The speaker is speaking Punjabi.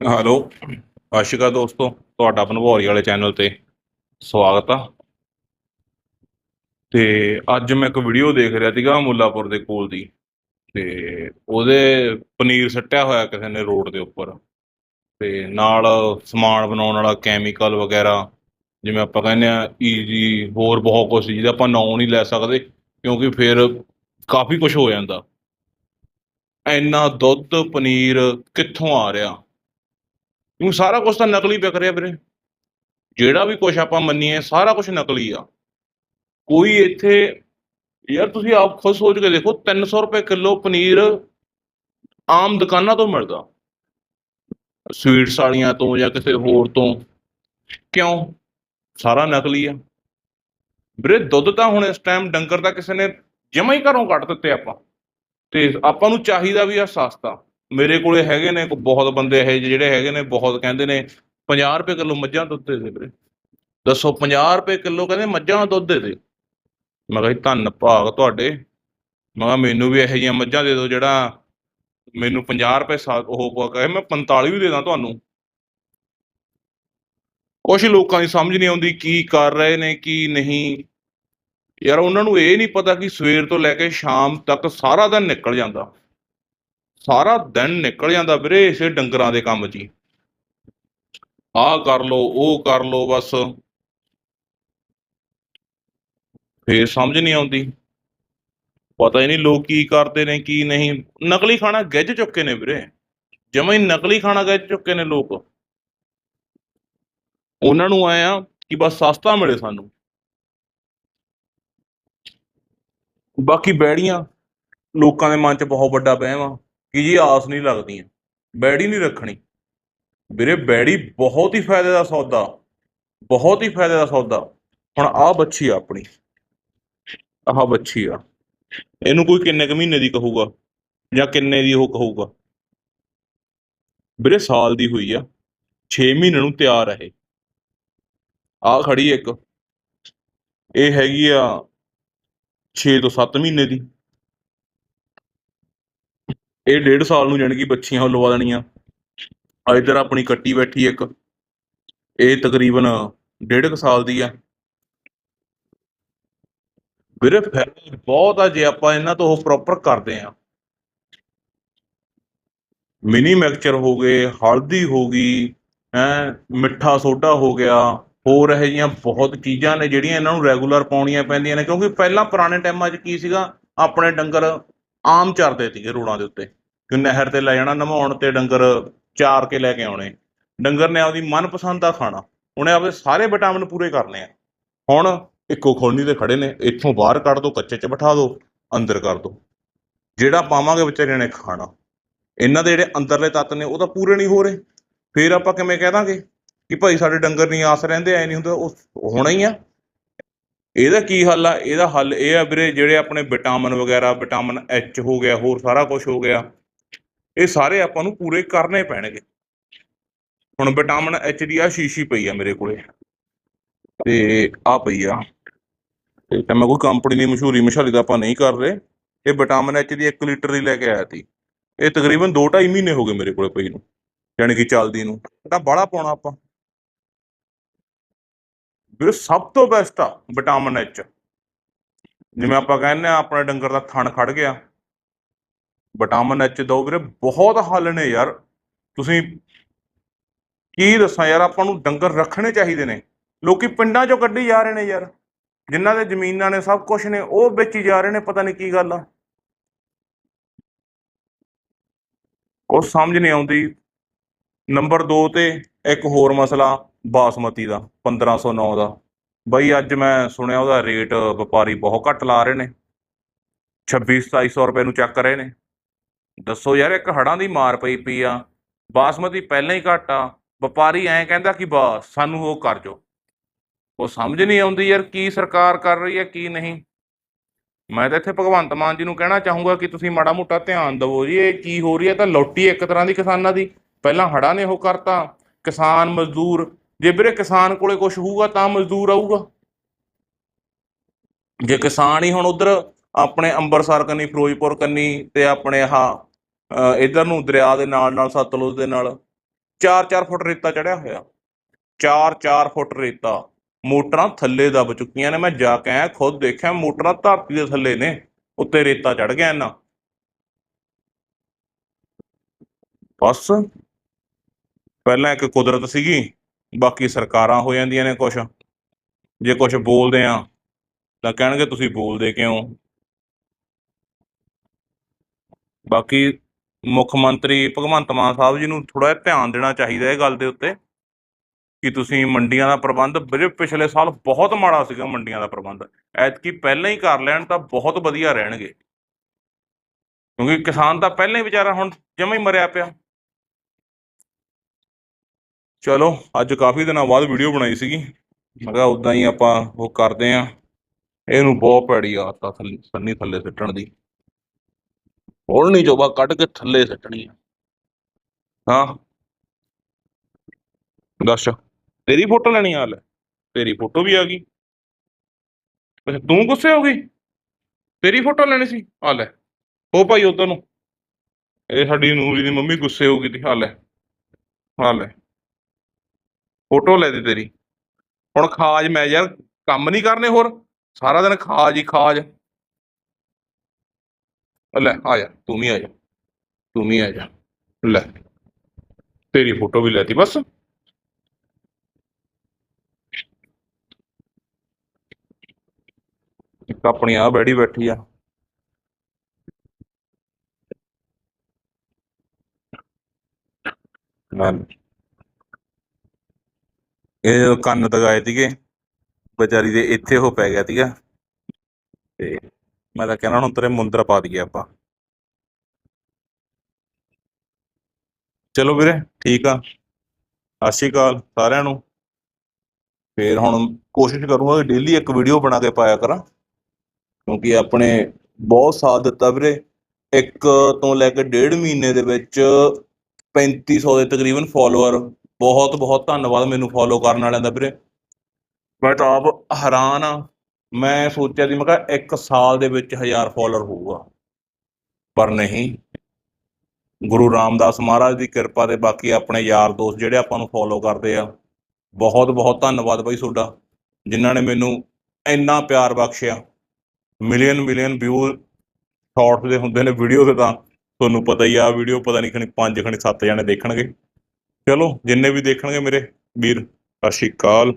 ਹੈਲੋ ਸਤਿ ਸ਼੍ਰੀ ਅਕਾਲ ਦੋਸਤੋ, ਤੁਹਾਡਾ ਭਨਵੋਰੀ ਵਾਲੇ ਚੈਨਲ ਤੇ ਸਵਾਗਤ ਆ। ਤੇ ਅੱਜ ਮੈਂ ਇੱਕ ਵੀਡੀਓ ਦੇਖ ਰਿਹਾ ਸੀਗਾ ਮੁੱਲਾਪੁਰ ਦੇ ਕੋਲ ਦੀ। ਤੇ ਉਹਦੇ ਪਨੀਰ ਸੱਟਿਆ ਹੋਇਆ ਕਿਸੇ ਨੇ ਰੋਡ ਦੇ ਉੱਪਰ। ਤੇ ਨਾਲ ਸਮਾਨ ਬਣਾਉਣ ਵਾਲਾ ਕੈਮੀਕਲ ਵਗੈਰਾ, ਜਿਵੇਂ ਆਪਾਂ ਕਹਿੰਦੇ ਆ ਈਜੀ ਹੋਰ ਬਹੁਤ ਕੁਝ ਜਿਹਦਾ ਆਪਾਂ ਨਾਂ ਨਹੀਂ ਲੈ ਸਕਦੇ, ਕਿਉਂਕਿ ਫਿਰ ਕਾਫੀ ਕੁਝ ਹੋ ਜਾਂਦਾ। ਇੰਨਾ ਦੁੱਧ ਪਨੀਰ ਕਿੱਥੋਂ ਆ ਰਿਹਾ? ਕਿਉਂਕਿ ਸਾਰਾ ਕੁਝ ਤਾਂ ਨਕਲੀ ਵਿਕ ਰਿਹਾ ਵੀਰੇ। ਜਿਹੜਾ ਵੀ ਕੁਝ ਆਪਾਂ ਮੰਨੀਏ, ਸਾਰਾ ਕੁਝ ਨਕਲੀ ਆ। ਕੋਈ ਇੱਥੇ, ਯਾਰ ਤੁਸੀਂ ਆਪ ਖੁਦ ਸੋਚ ਕੇ ਦੇਖੋ 300 ਰੁਪਏ ਕਿਲੋ ਪਨੀਰ ਆਮ ਦੁਕਾਨਾਂ ਤੋਂ ਮਿਲਦਾ। ਸਵੀਟਸ ਵਾਲੀਆਂ ਤੋਂ ਜਾਂ ਕਿਸੇ ਹੋਰ ਤੋਂ। ਕਿਉਂ? ਸਾਰਾ ਨਕਲੀ ਆ। ਵੀਰੇ, ਦੁੱਧ ਤਾਂ ਹੁਣ ਇਸ ਟਾਈਮ ਡੰਗਰ ਦਾ ਕਿਸੇ ਨੇ ਜਮਾ ਹੀ ਘਰੋਂ ਕੱਢ ਦਿੱਤੇ ਆਪਾਂ। ਤੇ ਆਪਾਂ ਨੂੰ ਚਾਹੀਦਾ ਵੀ ਆ ਸਸਤਾ। ਮੇਰੇ ਕੋਲੇ ਹੈਗੇ ਨੇ ਬਹੁਤ ਬੰਦੇ ਇਹ ਜਿਹੇ ਜਿਹੜੇ ਹੈਗੇ ਨੇ, ਬਹੁਤ ਕਹਿੰਦੇ ਨੇ 50 ਰੁਪਏ ਕਿਲੋ ਮੱਝਾਂ ਦੁੱਧ ਦੇ ਦੇ ਵੀਰੇ। ਦੱਸੋ 50 ਰੁਪਏ ਕਿਲੋ ਕਹਿੰਦੇ ਮੱਝਾਂ ਦਾ ਦੁੱਧ ਦੇ ਦੇ। ਮੈਂ ਕਿਹਾ ਧੰਨ ਭਾਗ ਤੁਹਾਡੇ। ਮੈਂ ਕਿਹਾ ਮੈਨੂੰ ਵੀ ਇਹੋ ਜਿਹੀਆਂ ਮੱਝਾਂ ਦੇ ਦਿਓ ਜਿਹੜਾ ਮੈਨੂੰ 50 ਰੁਪਏ ਸਾ, ਉਹ ਕਹੇ ਮੈਂ 45 ਵੀ ਦੇ ਦਾਂ ਤੁਹਾਨੂੰ। ਕੁਝ ਲੋਕਾਂ ਦੀ ਸਮਝ ਨਹੀਂ ਆਉਂਦੀ ਕੀ ਕਰ ਰਹੇ ਨੇ, ਕੀ ਨਹੀਂ। ਯਾਰ ਉਹਨਾਂ ਨੂੰ ਇਹ ਨਹੀਂ ਪਤਾ ਕਿ ਸਵੇਰ ਤੋਂ ਲੈ ਕੇ ਸ਼ਾਮ ਤੱਕ ਸਾਰਾ ਦਿਨ ਨਿਕਲ ਜਾਂਦਾ। ਸਾਰਾ ਦਿਨ ਨਿਕਲ ਜਾਂਦਾ ਵੀਰੇ ਇਸੇ ਡੰਗਰਾਂ ਦੇ ਕੰਮ 'ਚ ਹੀ। ਆਹ ਕਰ ਲੋ ਉਹ ਕਰ ਲੋ ਬਸ। ਫੇਰ ਸਮਝ ਨਹੀਂ ਆਉਂਦੀ। ਪਤਾ ਹੀ ਨਹੀਂ ਲੋਕ ਕੀ ਕਰਦੇ ਨੇ, ਕੀ ਨਹੀਂ। ਨਕਲੀ ਖਾਣਾ ਗਿੱਝ ਚੁੱਕੇ ਨੇ ਵੀਰੇ। ਜਮਾ ਹੀ ਨਕਲੀ ਖਾਣਾ ਗਿੱਝ ਚੁੱਕੇ ਨੇ ਲੋਕ। ਉਹਨਾਂ ਨੂੰ ਆਏ ਆ ਕਿ ਬਸ ਸਸਤਾ ਮਿਲੇ ਸਾਨੂੰ। ਬਾਕੀ ਬੈੜੀਆਂ, ਲੋਕਾਂ ਦੇ ਮਨ 'ਚ ਬਹੁਤ ਵੱਡਾ ਵਹਿਮ ਆ। ਕਿ ਜੀ ਆਸ ਨਹੀਂ ਲੱਗਦੀਆਂ ਬੈੜੀ ਨਹੀਂ ਰੱਖਣੀ। ਵੀਰੇ, ਬੈੜੀ ਬਹੁਤ ਹੀ ਫਾਇਦੇ ਦਾ ਸੌਦਾ, ਬਹੁਤ ਹੀ ਫਾਇਦੇ ਦਾ ਸੌਦਾ। ਹੁਣ ਆਹ ਬੱਚੀ ਆ ਆਪਣੀ, ਆਹ ਬੱਚੀ ਆ। ਇਹਨੂੰ ਕੋਈ ਕਿੰਨੇ ਕੁ ਮਹੀਨੇ ਦੀ ਕਹੂਗਾ, ਜਾਂ ਕਿੰਨੇ ਦੀ ਉਹ ਕਹੂਗਾ? ਵੀਰੇ, ਸਾਲ ਦੀ ਹੋਈ ਆ 6 ਮਹੀਨੇ ਨੂੰ ਤਿਆਰ ਹੈ ਇਹ। ਆ ਖੜੀ ਇੱਕ, ਇਹ ਹੈਗੀ ਆ 6 ਤੋਂ 7 ਮਹੀਨੇ ਦੀ। ਇਹ ਡੇਢ ਸਾਲ ਨੂੰ ਜਾਣੀ ਕਿ ਬੱਚੀਆਂ ਉਹ ਲਵਾ ਦੇਣੀਆਂ। ਆ ਇੱਧਰ ਆਪਣੀ ਕੱਟੀ ਬੈਠੀ ਇੱਕ। ਇਹ ਤਕਰੀਬਨ ਡੇਢ ਕੁ ਸਾਲ ਦੀ ਆ। ਵੀਰੇ ਫਾਇਦਾ ਬਹੁਤ ਆ, ਜੇ ਆਪਾਂ ਇਹਨਾਂ ਤੋਂ ਉਹ ਪ੍ਰੋਪਰ ਕਰਦੇ ਆ ਮਿਨੀ ਮਿਕਸਚਰ ਹੋ ਗਏ, ਹਲਦੀ ਹੋ ਗਈ, ਹੈ, ਮਿੱਠਾ ਸੋਡਾ ਹੋ ਗਿਆ, ਹੋਰ ਇਹੋ ਜਿਹੀਆਂ ਬਹੁਤ ਚੀਜ਼ਾਂ ਨੇ ਜਿਹੜੀਆਂ ਇਹਨਾਂ ਨੂੰ ਰੈਗੂਲਰ ਪਾਉਣੀਆਂ ਪੈਂਦੀਆਂ ਨੇ, ਕਿਉਂਕਿ ਪਹਿਲਾਂ ਪੁਰਾਣੇ ਟਾਈਮਾਂ 'ਚ ਕੀ ਸੀਗਾ, ਆਪਣੇ ਡੰਗਰ ਆਮ ਚਰਦੇ ਸੀਗੇ ਰੋੜਾਂ ਦੇ ਉੱਤੇ। ਕਿ ਨਹਿਰ ਤੇ ਲੈ ਜਾਣਾ ਨਮਾਉਣ ਤੇ ਡੰਗਰ ਚਾਰ ਕੇ ਲੈ ਕੇ ਆਉਣੇ। ਡੰਗਰ ਨੇ ਆਪਦੀ ਮਨਪਸੰਦ ਦਾ ਖਾਣਾ। ਉਹਨੇ ਆਪਦੇ ਸਾਰੇ ਵਿਟਾਮਿਨ ਪੂਰੇ ਕਰਨੇ ਆ। ਹੁਣ ਇੱਕੋ ਖੋਲਣੀ ਤੇ ਖੜੇ ਨੇ। ਇੱਥੋਂ ਬਾਹਰ ਕੱਢ ਦੋ, ਕੱਚੇ 'ਚ ਬਿਠਾ ਦੋ, ਅੰਦਰ ਕਰ ਦੋ। ਜਿਹੜਾ ਪਾਵਾਂਗੇ ਵਿਚਾਰਿਆਂ ਨੇ ਖਾਣਾ। ਇਹਨਾਂ ਦੇ ਜਿਹੜੇ ਅੰਦਰਲੇ ਤੱਤ ਨੇ, ਉਹ ਤਾਂ ਪੂਰੇ ਨਹੀਂ ਹੋ ਰਹੇ। ਫਿਰ ਆਪਾਂ ਕਿਵੇਂ ਕਹਿ ਦਾਂਗੇ ਕਿ ਭਾਈ ਸਾਡੇ ਡੰਗਰ ਨਹੀਂ ਆਸ ਰਹਿੰਦੇ, ਐ ਨਹੀਂ ਹੁੰਦਾ, ਉਹ ਹੋਣਾ ਹੀ ਆ। ਇਹਦਾ ਕੀ ਹੱਲ ਆ? ਇਹਦਾ ਹੱਲ ਇਹ ਆ ਵੀਰੇ, ਜਿਹੜੇ ਆਪਣੇ ਵਿਟਾਮਿਨ ਵਗੈਰਾ, ਵਿਟਾਮਿਨ ਐਚ ਹੋ ਗਿਆ, ਹੋਰ ਸਾਰਾ ਕੁਝ ਹੋ ਗਿਆ। ਇਹ ਸਾਰੇ ਆਪਾਂ ਨੂੰ ਪੂਰੇ ਕਰਨੇ ਪੈਣਗੇ। ਹੁਣ ਵਿਟਾਮਿਨ ਐਚ ਦੀ ਆ ਸ਼ੀਸ਼ੀ ਪਈ ਆ ਮੇਰੇ ਕੋਲੇ। ਤੇ ਆ ਪਈ ਆ। ਤੇ ਤਾਂ ਮੈਂ ਕੋਈ ਕੰਪਨੀ ਦੀ ਮਸ਼ਹੂਰੀ ਮਸ਼ਾਲੀ ਦਾ ਆਪਾਂ ਨਹੀਂ ਕਰ ਰਹੇ। ਇਹ ਵਿਟਾਮਿਨ ਐਚ ਦੀ 1 ਲੀਟਰ ਦੀ ਲੈ ਕੇ ਆਇਆ ਸੀ। ਇਹ ਤਕਰੀਬਨ 2.5 ਮਹੀਨੇ ਹੋ ਗਏ ਮੇਰੇ ਕੋਲੇ ਪਈ ਨੂੰ ਯਾਨੀ ਕਿ ਚੱਲਦੀ ਨੂੰ। ਤਾਂ ਬਾਹਲਾ ਪਾਉਣਾ ਆਪਾਂ। ਵੀਰੇ ਸਭ ਤੋਂ ਬੈਸਟ ਆ ਵਿਟਾਮਿਨ ਐਚ ਜਿਵੇਂ ਆਪਾਂ ਕਹਿੰਦੇ ਆ, ਆਪਣੇ ਡੰਗਰ ਦਾ ਥਣ ਖੜ ਗਿਆ। ਵਿਟਾਮਿਨ ਐਚ ਦੋ ਵੀਰੇ, ਬਹੁਤ ਹੱਲ ਨੇ ਯਾਰ। ਤੁਸੀਂ ਕੀ ਦੱਸਾਂ ਯਾਰ, ਆਪਾਂ ਨੂੰ ਡੰਗਰ ਰੱਖਣੇ ਚਾਹੀਦੇ ਨੇ। ਲੋਕੀ ਪਿੰਡਾਂ ਚੋਂ ਕੱਢੀ ਜਾ ਰਹੇ ਨੇ ਯਾਰ। ਜਿਨ੍ਹਾਂ ਦੇ ਜ਼ਮੀਨਾਂ ਨੇ ਸਭ ਕੁਝ ਨੇ, ਉਹ ਵੇਚੀ ਜਾ ਰਹੇ ਨੇ, ਪਤਾ ਨਹੀਂ ਕੀ ਗੱਲ ਆ। ਕੁਛ ਸਮਝ ਨਹੀਂ ਆਉਂਦੀ। ਨੰਬਰ 2 ਤੇ ਇੱਕ ਹੋਰ ਮਸਲਾ, ਬਾਸਮਤੀ ਦਾ 1509 ਦਾ। ਬਈ ਅੱਜ ਮੈਂ ਸੁਣਿਆ ਉਹਦਾ ਰੇਟ ਵਪਾਰੀ ਬਹੁਤ ਘੱਟ ਲਾ ਰਹੇ ਨੇ। 26 2700 ਰੁਪਏ ਨੂੰ ਚੱਕ ਰਹੇ ਨੇ। ਦੱਸੋ ਯਾਰ, ਇੱਕ ਹੜਾਂ ਦੀ ਮਾਰ ਪਈ ਪਈ ਆ, ਬਾਸਮਤੀ ਪਹਿਲਾਂ ਹੀ ਘੱਟ ਆ, ਵਪਾਰੀ ਐਂ ਕਹਿੰਦਾ ਕਿ ਬਸ ਸਾਨੂੰ ਉਹ ਕਰ ਜੋ। ਉਹ ਸਮਝ ਨਹੀਂ ਆਉਂਦੀ ਯਾਰ ਕੀ ਸਰਕਾਰ ਕਰ ਰਹੀ ਹੈ, ਕੀ ਨਹੀਂ। ਮੈਂ ਤਾਂ ਇੱਥੇ ਭਗਵੰਤ ਮਾਨ ਜੀ ਨੂੰ ਕਹਿਣਾ ਚਾਹੂੰਗਾ ਕਿ ਤੁਸੀਂ ਮਾੜਾ ਮੋਟਾ ਧਿਆਨ ਦਿਵੋ ਜੀ, ਇਹ ਕੀ ਹੋ ਰਹੀ ਹੈ, ਤਾਂ ਲੁੱਟੀ ਇੱਕ ਤਰ੍ਹਾਂ ਦੀ ਕਿਸਾਨਾਂ ਦੀ। ਪਹਿਲਾਂ ਹੜ੍ਹਾਂ ਨੇ ਉਹ ਕਰਤਾ, ਕਿਸਾਨ ਮਜ਼ਦੂਰ, ਜੇ ਵੀਰੇ ਕਿਸਾਨ ਕੋਲੇ ਕੁਝ ਹੋਊਗਾ ਤਾਂ ਮਜ਼ਦੂਰ ਆਊਗਾ। ਜੇ ਕਿਸਾਨ ਹੀ ਹੁਣ ਉਧਰ ਆਪਣੇ ਅੰਬਰਸਰ ਕੰਨੀ, ਫਿਰੋਜ਼ਪੁਰ ਕੰਨੀ ਤੇ ਆਪਣੇ ਆਹ ਇੱਧਰ ਨੂੰ ਦਰਿਆ ਦੇ ਨਾਲ ਨਾਲ ਸਤਲੁਜ ਦੇ ਨਾਲ 4-4 ਫੁੱਟ ਰੇਤਾ ਚੜਿਆ ਹੋਇਆ। 4-4 ਫੁੱਟ ਰੇਤਾ। ਮੋਟਰਾਂ ਥੱਲੇ ਦਬ ਚੁੱਕੀਆਂ ਨੇ। ਮੈਂ ਜਾ ਕੇ ਆਇਆ, ਖੁਦ ਦੇਖਿਆ, ਮੋਟਰਾਂ ਧਰਤੀ ਦੇ ਥੱਲੇ ਨੇ। ਉੱਤੇ ਰੇਤਾ ਚੜ ਗਿਆ ਇਹਨਾਂ ਬਸ। ਪਹਿਲਾਂ ਇੱਕ ਕੁਦਰਤ ਸੀਗੀ, ਬਾਕੀ ਸਰਕਾਰਾਂ ਹੋ ਜਾਂਦੀਆਂ ਨੇ ਕੁਛ। ਜੇ ਕੁਛ ਬੋਲਦੇ ਆ, ਤਾਂ ਕਹਿਣਗੇ ਤੁਸੀਂ ਬੋਲਦੇ ਕਿਉਂ? ਬਾਕੀ ਮੁੱਖ ਮੰਤਰੀ ਭਗਵੰਤ ਮਾਨ ਸਾਹਿਬ ਜੀ ਨੂੰ ਥੋੜਾ ਜਿਹਾ ਧਿਆਨ ਦੇਣਾ ਚਾਹੀਦਾ ਇਹ ਗੱਲ ਦੇ ਉੱਤੇ ਕਿ ਤੁਸੀਂ ਮੰਡੀਆਂ ਦਾ ਪ੍ਰਬੰਧ ਪਿਛਲੇ ਸਾਲ ਬਹੁਤ ਮਾੜਾ ਸੀਗਾ ਮੰਡੀਆਂ ਦਾ ਪ੍ਰਬੰਧ। ਐਤਕੀ ਪਹਿਲਾਂ ਹੀ ਕਰ ਲੈਣ ਤਾਂ ਬਹੁਤ ਵਧੀਆ ਰਹਿਣਗੇ। ਕਿਉਂਕਿ ਕਿਸਾਨ ਤਾਂ ਪਹਿਲਾਂ ਹੀ ਵਿਚਾਰਾ ਹੁਣ ਜਮਾ ਹੀ ਮਰਿਆ ਪਿਆ। ਚਲੋ, ਅੱਜ ਕਾਫੀ ਦਿਨਾਂ ਬਾਅਦ ਵੀਡੀਓ ਬਣਾਈ ਸੀਗੀ। ਮੈਂ ਕਿਹਾ ਉਦਾਂ ਹੀ ਆਪਾਂ ਉਹ ਕਰਦੇ ਆ ਇਹਨੂੰ ਬਹੁਤ ਭੈੜੀ ਆਦਤ ਆ ਥੱਲੇ ਸੰਨੀ ਥੱਲੇ ਸਿੱਟਣ ਦੀ। ਹੁਣ ਜੋਬਾ ਕੱਢ ਕੇ ਥੱਲੇ ਸਿੱਟਣੀ ਆ। ਹਾਂ। ਦੱਸ। ਤੇਰੀ ਫੋਟੋ ਲੈਣੀ ਆ ਲੈ ਤੇਰੀ ਫੋਟੋ ਵੀ ਆ ਗਈ। ਅੱਛਾ, ਤੂੰ ਗੁੱਸੇ ਹੋ ਗਈ? ਤੇਰੀ ਫੋਟੋ ਲੈਣੀ ਸੀ? ਆ ਲੈ। ਹੋ ਭਾਈ ਉਧਰ ਨੂੰ। ਇਹ ਸਾਡੀ ਨੂਰੀ ਦੀ ਮੰਮੀ ਗੁੱਸੇ ਹੋ ਗਈ ਤੇ ਹਾਲ ਹੈ ਆ ਲੈ। ਫੋਟੋ ਲੈ ਦੇ ਤੇਰੀ। ਹੁਣ ਖਾਜ ਮੈਂ ਯਾਰ ਕੰਮ ਨਹੀਂ ਕਰਨੇ ਹੋਰ। ਸਾਰਾ ਦਿਨ ਖਾਜ ਹੀ ਖਾਜ। ਲੈ ਆ ਜਾ ਤੂੰ ਵੀ ਆ ਜਾ ਤੂੰ ਵੀ ਆ ਜਾ ਲੈ ਤੇਰੀ ਫੋਟੋ ਵੀ ਲੈਤੀ ਬਸ ਇੱਕ ਆਪਣੀ ਆ ਬੈੜੀ ਬੈਠੀ ਆ ਨਾਲ ਇਹ ਜਦੋਂ ਕੰਨ ਦਗਾਏ ਸੀਗੇ ਵਿਚਾਰੀ ਦੇ ਇੱਥੇ ਉਹ ਪੈ ਗਿਆ ਸੀਗਾ ਤੇ ਮੈਂ ਤਾਂ ਕਹਿਣਾ ਹੁਣ ਤੇਰੇ ਮੁੰਦਰ ਪਾ ਦਈਏ ਆਪਾਂ। ਚਲੋ ਵੀਰੇ, ਠੀਕ ਆ। ਸਤਿ ਸ਼੍ਰੀ ਅਕਾਲ ਸਾਰਿਆਂ ਨੂੰ। ਫੇਰ ਹੁਣ ਕੋਸ਼ਿਸ਼ ਕਰੂੰਗਾ ਕਿ ਡੇਲੀ ਇੱਕ ਵੀਡੀਓ ਬਣਾ ਕੇ ਪਾਇਆ ਕਰਾਂ। ਕਿਉਂਕਿ ਆਪਣੇ ਬਹੁਤ ਸਾਥ ਦਿੱਤਾ ਵੀਰੇ। ਇੱਕ ਤੋਂ ਲੈ ਕੇ ਡੇਢ ਮਹੀਨੇ ਦੇ ਵਿੱਚ 3500 ਦੇ ਤਕਰੀਬਨ ਫਾਲੋਅਰ ਬਹੁਤ ਬਹੁਤ ਧੰਨਵਾਦ ਮੈਨੂੰ ਫੋਲੋ ਕਰਨ ਵਾਲਿਆਂ ਦਾ ਵੀਰੇ। ਮੈਂ ਆਪ ਹੈਰਾਨ ਆ ਮੈਂ ਸੋਚਿਆ ਸੀ, ਮੈਂ ਕਿਹਾ ਇੱਕ ਸਾਲ ਦੇ ਵਿੱਚ 1000 ਫਾਲੋਅਰ ਹੋਊਗਾ। ਪਰ ਨਹੀਂ। ਗੁਰੂ ਰਾਮਦਾਸ ਮਹਾਰਾਜ ਦੀ ਕਿਰਪਾ ਤੇ ਬਾਕੀ ਆਪਣੇ ਯਾਰ ਦੋਸਤ ਜਿਹੜੇ ਆਪਾਂ ਨੂੰ ਫੋਲੋ ਕਰਦੇ ਆ, ਬਹੁਤ ਬਹੁਤ ਧੰਨਵਾਦ ਬਾਈ ਤੁਹਾਡਾ, ਜਿਨ੍ਹਾਂ ਨੇ ਮੈਨੂੰ ਇੰਨਾ ਪਿਆਰ ਬਖਸ਼ਿਆ। ਮਿਲੀਅਨ ਮਿਲੀਅਨ ਵਿਊ ਸ਼ਾਰਟਸ ਦੇ ਹੁੰਦੇ ਨੇ ਵੀਡੀਓ ਦੇ ਤਾਂ ਤੁਹਾਨੂੰ ਪਤਾ ਹੀ ਆ ਵੀਡੀਓ ਪਤਾ ਨਹੀਂ ਖਣੀ ਪੰਜ, ਖਣੀ ਸੱਤ ਜਣੇ ਦੇਖਣਗੇ। ਚਲੋ, ਜਿੰਨੇ ਵੀ ਦੇਖਣਗੇ ਮੇਰੇ ਵੀਰ, ਸਤਿ ਸ਼੍ਰੀ ਅਕਾਲ।